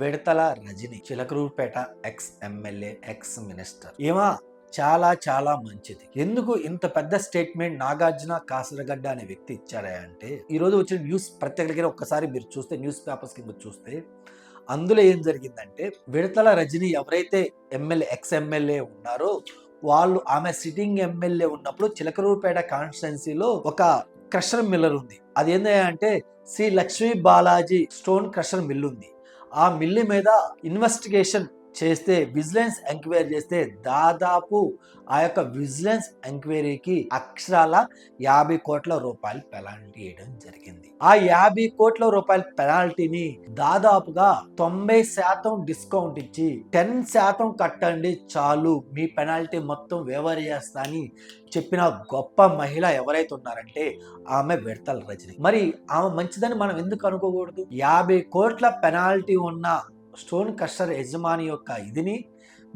విడతల రజని చిలకరూపేట ex MLA ex minister ఏమా చాలా చాలా మంచిది. ఎందుకు ఇంత పెద్ద స్టేట్మెంట్ నాగార్జున కాసరగడ్డ అనే వ్యక్తి ఇచ్చారా అంటే ఈరోజు వచ్చిన న్యూస్ ప్రత్యేక ఒక్కసారి మీరు చూస్తే న్యూస్ పేపర్స్ కింద చూస్తే అందులో ఏం జరిగిందంటే విడతల రజని ఎవరైతే ఎమ్మెల్యే ఎక్స్ ఎమ్మెల్యే ఉన్నారో వాళ్ళు ఆమె సిట్టింగ్ ఎమ్మెల్యే ఉన్నప్పుడు చిలకరూరుపేట కాన్స్టిట్యున్సీలో ఒక క్రషర్ మిల్లర్ ఉంది. అది ఏంటంటే Shri Lakshmi Balaji stone crusher mill ఉంది ఆ మిల్లు మీద ఇన్వెస్టిగేషన్ చేస్తే విజిలెన్స్ ఎంక్వైరీ చేస్తే దాదాపు ఆ యొక్క విజిలెన్స్ ఎంక్వైరీకి అక్షరాల యాభై కోట్ల రూపాయలు పెనాల్టీ వేయడం జరిగింది. ఆ యాభై కోట్ల రూపాయల పెనాల్టీని దాదాపుగా తొంభై శాతం డిస్కౌంట్ ఇచ్చి టెన్ శాతం కట్టండి చాలు మీ పెనాల్టీ మొత్తం వేవర్ చేస్తా అని చెప్పిన గొప్ప మహిళ ఎవరైతే ఉన్నారంటే ఆమె విడతల రజని. మరి ఆమె మంచిదని మనం ఎందుకు అనుకోకూడదు? యాభై కోట్ల పెనాల్టీ ఉన్న స్టోన్ కస్టర్ యజమాని యొక్క ఇదిని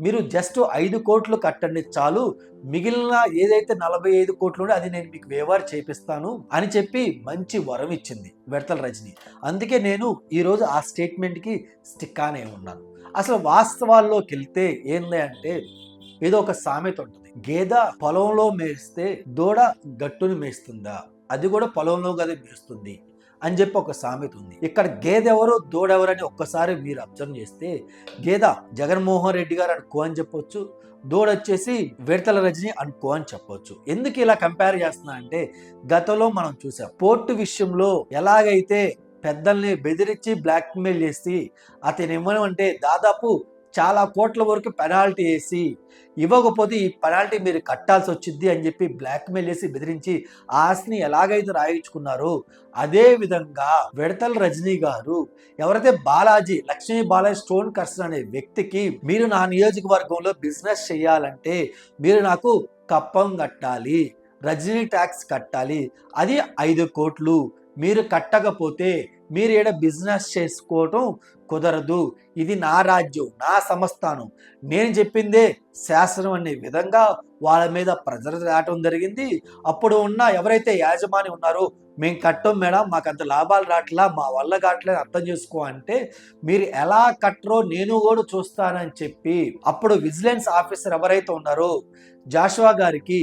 మీరు జస్ట్ ఐదు కోట్లు కట్టండి చాలు. మిగిలిన ఏదైతే నలభై ఐదు కోట్లు అది నేను మీకు వేవారు చేపిస్తాను అని చెప్పి మంచి వరం ఇచ్చింది విడతల రజని. అందుకే నేను ఈరోజు ఆ స్టేట్మెంట్కి స్టిక్ ఆనే ఉన్నాను. అసలు వాస్తవాల్లోకి వెళ్తే ఏంది అంటే ఏదో ఒక సామెత ఉంటుంది. గేద పొలంలో మేస్తే దూడ గట్టును మేస్తుందా? అది కూడా పొలంలో కదా మేస్తుంది. అని చెప్పి ఒక సామెత ఉంది. ఇక్కడ గేదె ఎవరు దూడెవరని ఒక్కసారి మీరు అబ్జర్వ్ చేస్తే గేద జగన్మోహన్ రెడ్డి గారు అనుకో అని చెప్పొచ్చు దూడ వచ్చేసి విడతల రజని అనుకో అని చెప్పొచ్చు. ఎందుకు ఇలా కంపేర్ చేస్తున్నా అంటే గతంలో మనం చూసాం పోర్టు విషయంలో ఎలాగైతే పెద్దల్ని బెదిరించి బ్లాక్మెయిల్ చేసి అతను ఇవ్వమంటే దాదాపు చాలా కోట్ల వరకు పెనాల్టీ వేసి ఇవ్వకపోతే ఈ పెనాల్టీ మీరు కట్టాల్సి వచ్చింది అని చెప్పి బ్లాక్మెయిల్ చేసి బెదిరించి ఆస్తిని ఎలాగైతే రాయించుకున్నారో అదే విధంగా విడతల రజనీ గారు ఎవరైతే బాలాజీ లక్ష్మీ బాలాజీ స్టోన్ కర్సన్ అనే వ్యక్తికి మీరు నా నియోజకవర్గంలో బిజినెస్ చేయాలంటే మీరు నాకు కప్పం కట్టాలి రజనీ ట్యాక్స్ కట్టాలి అది ఐదు కోట్లు. మీరు కట్టకపోతే మీరు ఏడ బిజినెస్ చేసుకోవటం కుదరదు. ఇది నా రాజ్యం నా సంస్థానం. నేను చెప్పిందే శాసనం అనే విధంగా వాళ్ళ మీద ప్రజలు రావటం జరిగింది. అప్పుడు ఉన్న ఎవరైతే యాజమాని ఉన్నారో మేము కట్టం మేడం మాకు అంత లాభాలు రావట్లా మా వల్ల కావట్లేదు అర్థం చేసుకో అంటే మీరు ఎలా కట్టరో నేను కూడా చూస్తానని చెప్పి అప్పుడు విజిలెన్స్ ఆఫీసర్ ఎవరైతే ఉన్నారో జాషువా గారికి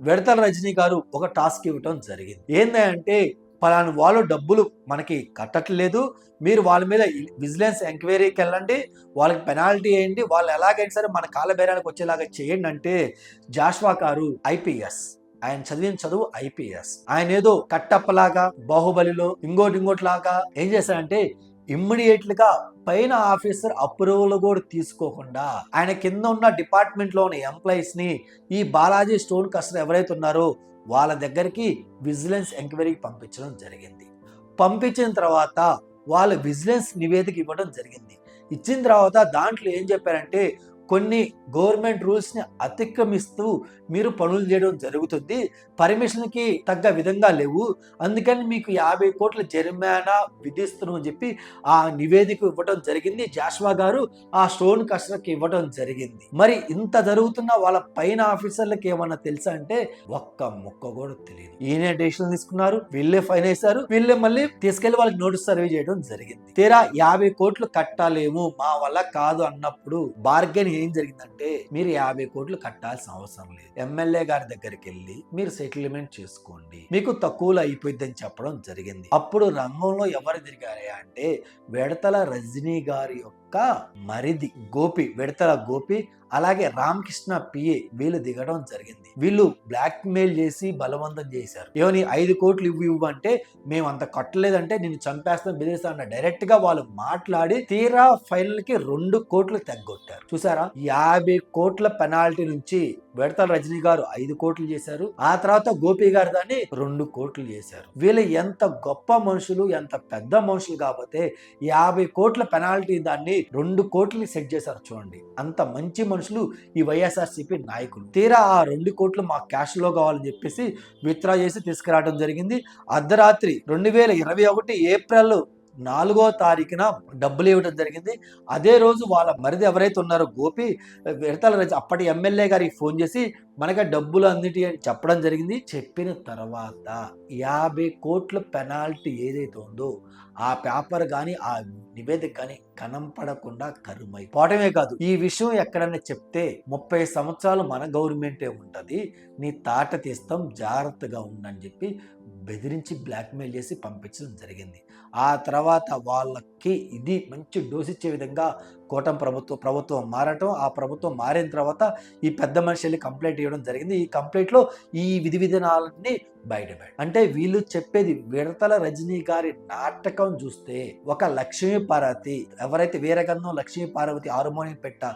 విడతల రజనీ గారు ఒక టాస్క్ ఇవ్వటం జరిగింది. ఏంటంటే పలానా వాళ్ళు డబ్బులు మనకి కట్టట్లేదు. మీరు వాళ్ళ మీద విజిలెన్స్ ఎంక్వైరీకి వెళ్ళండి. వాళ్ళకి పెనాల్టీ వేయండి. వాళ్ళు ఎలాగైనా సరే మన కాళ్ళ వచ్చేలాగా చేయండి అంటే జాష్వా గారు ఐపీఎస్. ఆయన చదివిన చదువు ఐపీఎస్. ఆయన ఏదో కట్టప్పలాగా బాహుబలిలో ఇంకోటి ఇంకోటి లాగా ఏం చేశారంటే ఇమ్మీడియట్లుగా పైన ఆఫీసర్ అప్రూవల్ కూడా తీసుకోకుండా ఆయన కింద ఉన్న డిపార్ట్మెంట్లోని ఎంప్లాయీస్ని ఈ బాలాజీ స్టోన్ కస్టర్ ఎవరైతే ఉన్నారో వాళ్ళ దగ్గరికి విజిలెన్స్ ఎంక్వైరీకి పంపించడం జరిగింది. పంపించిన తర్వాత వాళ్ళు విజిలెన్స్ నివేదిక ఇవ్వడం జరిగింది. ఇచ్చిన తర్వాత దాంట్లో ఏం చెప్పారంటే కొన్ని గవర్నమెంట్ రూల్స్ని అతిక్రమిస్తూ మీరు పనులు చేయడం జరుగుతుంది. పర్మిషన్కి తగ్గ విధంగా లేవు. అందుకని మీకు యాభై కోట్ల జరిమానా విధిస్తున్నాం అని చెప్పి ఆ నివేదిక ఇవ్వడం జరిగింది. జాష్వా గారు ఆ స్టోన్ కస్టర్కి ఇవ్వడం జరిగింది. మరి ఇంత జరుగుతున్న వాళ్ళ పైన ఆఫీసర్లకు ఏమన్నా తెలుసా అంటే ఒక్క ముక్క కూడా తెలియదు. ఈయనే డెసిషన్ తీసుకున్నారు. వీళ్ళే ఫైన్ వేశారు. వీళ్ళే మళ్ళీ తీసుకెళ్ళి వాళ్ళకి నోటీస్ సర్వే చేయడం జరిగింది. తీరా యాభై కోట్లు కట్టాలేము మా వల్ల కాదు అన్నప్పుడు బార్గెన్ ఏం జరిగిందంటే మీరు యాభై కోట్లు కట్టాల్సిన అవసరం లేదు. ఎమ్మెల్యే గారి దగ్గరికి వెళ్ళి మీరు సెటిల్మెంట్ చేసుకోండి. మీకు తక్కువలో అయిపోయిందని చెప్పడం జరిగింది. అప్పుడు రంగంలో ఎవరు దిగారే అంటే విడతల రజనీ గారి యొక్క మరిది గోపి విడతల గోపి అలాగే రామకృష్ణ పిఏ వీళ్ళు దిగడం జరిగింది. వీళ్ళు బ్లాక్ మెయిల్ చేసి బలవంతం చేశారు. ఏమని ఐదు కోట్లు ఇవ్వు ఇవ్వు అంటే మేము అంత కట్టలేదంటే నేను చంపేస్తాను బెదిరిస్తా అన్న డైరెక్ట్గా వాళ్ళు మాట్లాడి తీరా ఫైనల్కి రెండు కోట్లు తగ్గొట్టారు. చూసారా? యాభై కోట్ల పెనాల్టీ నుంచి విడతల రజనీ గారు ఐదు కోట్లు చేశారు. ఆ తర్వాత గోపి గారు దాన్ని రెండు కోట్లు చేశారు. వీళ్ళు ఎంత గొప్ప మనుషులు ఎంత పెద్ద మనుషులు కాకపోతే యాభై కోట్ల పెనాల్టీ దాన్ని రెండు కోట్లని సెట్ చేశారు చూడండి. అంత మంచి మనుషులు ఈ వైఎస్ఆర్సీపీ నాయకులు. తీరా ఆ రెండు కోట్లు మా క్యాష్లో కావాలని చెప్పేసి విత్డ్రా చేసి తీసుకురావడం జరిగింది. అర్ధరాత్రి రెండు వేల ఇరవై ఒకటి ఏప్రిల్ నాలుగో తారీఖున డబ్బులు ఇవ్వడం జరిగింది. అదే రోజు వాళ్ళ మరిది ఎవరైతే ఉన్నారో గోపి విడతల రజ అప్పటి ఎమ్మెల్యే గారికి ఫోన్ చేసి మనకి డబ్బులు అందిటి అని చెప్పడం జరిగింది. చెప్పిన తర్వాత యాభై కోట్ల పెనాల్టీ ఏదైతే ఉందో ఆ పేపర్ కానీ ఆ నివేదిక కానీ కనంపడకుండా కరుమై. పోవటమే కాదు ఈ విషయం ఎక్కడన్నా చెప్తే ముప్పై సంవత్సరాలు మన గవర్నమెంటే ఉంటుంది నీ తాట తీస్తాం జాగ్రత్తగా ఉండని చెప్పి బెదిరించి బ్లాక్మెయిల్ చేసి పంపించడం జరిగింది. ఆ తర్వాత వాళ్ళకి ఇది మంచి డోస్ ఇచ్చే విధంగా కోటం ప్రభుత్వం ప్రభుత్వం మారటం ఆ ప్రభుత్వం మారిన తర్వాత ఈ పెద్ద మనిషి వెళ్ళి కంప్లైంట్ ఇవ్వడం జరిగింది. ఈ కంప్లైంట్లో ఈ విధి విధానాలన్నీ బయటపడి అంటే వీళ్ళు చెప్పేది విడతల రజనీ గారి నాటకం చూస్తే ఒక లక్ష్మీ పార్వతి ఎవరైతే వీరగంధం లక్ష్మీ పార్వతి హార్మోనియం పెట్ట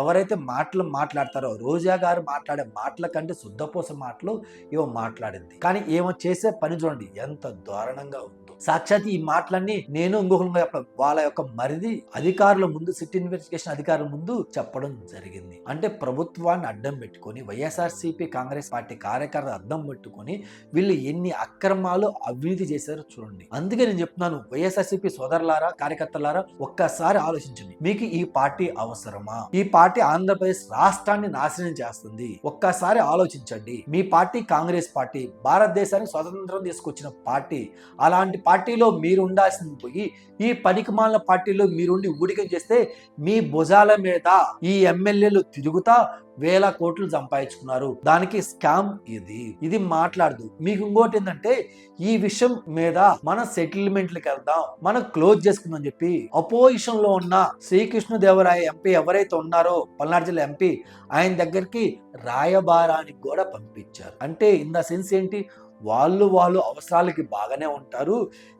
ఎవరైతే మాటలు మాట్లాడతారో రోజా గారు మాట్లాడే మాటల కంటే శుద్ధపూస మాటలు ఏమో మాట్లాడింది. కానీ ఏమో చేసే పని చూడండి ఎంత దారుణంగా ఉందో. సాక్షాత్ ఈ మాటలన్నీ నేను ఇంకొకరు చెప్పడం వాళ్ళ యొక్క మరిది అధికారుల ముందు సిటీ ఇన్వెస్టిగేషన్ అధికారుల ముందు చెప్పడం జరిగింది. అంటే ప్రభుత్వాన్ని అడ్డం పెట్టుకొని వైఎస్ఆర్సీపీ కాంగ్రెస్ పార్టీ కార్యకర్త అడ్డం పెట్టుకొని వీళ్ళు ఎన్ని అక్రమాలు అవినీతి చేశారో చూడండి. అందుకే నేను చెప్తున్నాను వైఎస్ఆర్సీపీ సోదరులారా కార్యకర్తలారా ఒక్క ఒక్కసారి ఆలోచించండి. మీకు ఈ పార్టీ అవసరమా? ఈ పార్టీ ఆంధ్రప్రదేశ్ రాష్ట్రాన్ని నాశనం చేస్తుంది. ఒక్కసారి ఆలోచించండి. మీ పార్టీ కాంగ్రెస్ పార్టీ భారతదేశానికి స్వతంత్రం తీసుకొచ్చిన పార్టీ అలాంటి పార్టీలో మీరు ఉండాల్సింది పోయి ఈ పనికిమాల పార్టీలో మీరుండి ఊడికం చేస్తే మీ భుజాల మీద ఈ ఎమ్మెల్యేలు తిరుగుతా వేల కోట్లు సంపాదించుకున్నారు. దానికి స్కామ్ ఇది. ఇది మాట్లాడదు. మీకు ఇంకోటి ఏంటంటే ఈ విషయం మీద మన సెటిల్మెంట్లకు వెళ్దాం. మనం క్లోజ్ చేసుకుందాం చెప్పి అపోజిషన్ పొజిషన్లో ఉన్న శ్రీకృష్ణదేవరాయ ఎంపీ ఎవరైతే ఉన్నారో పల్నాడు జిల్లా ఎంపీ ఆయన దగ్గరికి రాయబారానికి కూడా పంపించారు. అంటే ఇన్ ద సెన్స్ ఏంటి? వాళ్ళు వాళ్ళు అవసరాలకి బాగానే ఉంటారు.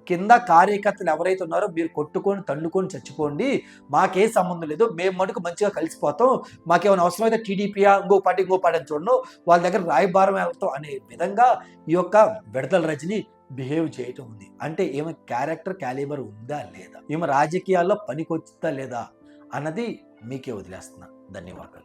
కింద కార్యకర్తలు ఎవరైతే ఉన్నారో మీరు కొట్టుకొని తన్నుకొని చచ్చిపోండి. మాకే సంబంధం లేదు. మేము మటుకు మంచిగా కలిసిపోతాం. మాకేమైనా అవసరమైతే టీడీపీయా ఇంకో పార్టీ ఇంకో పార్టీ అని చూడను వాళ్ళ దగ్గర రాయబారం వెళ్తాం అనే విధంగా ఈ యొక్క విడతల రజని బిహేవ్ చేయటం ఉంది. అంటే ఈమె క్యారెక్టర్ క్యాలిబర్ ఉందా లేదా? ఈమె రాజకీయాల్లో పనికొచ్చుతా లేదా? అన్నది మీకే వదిలేస్తున్నా. ధన్యవాదాలు.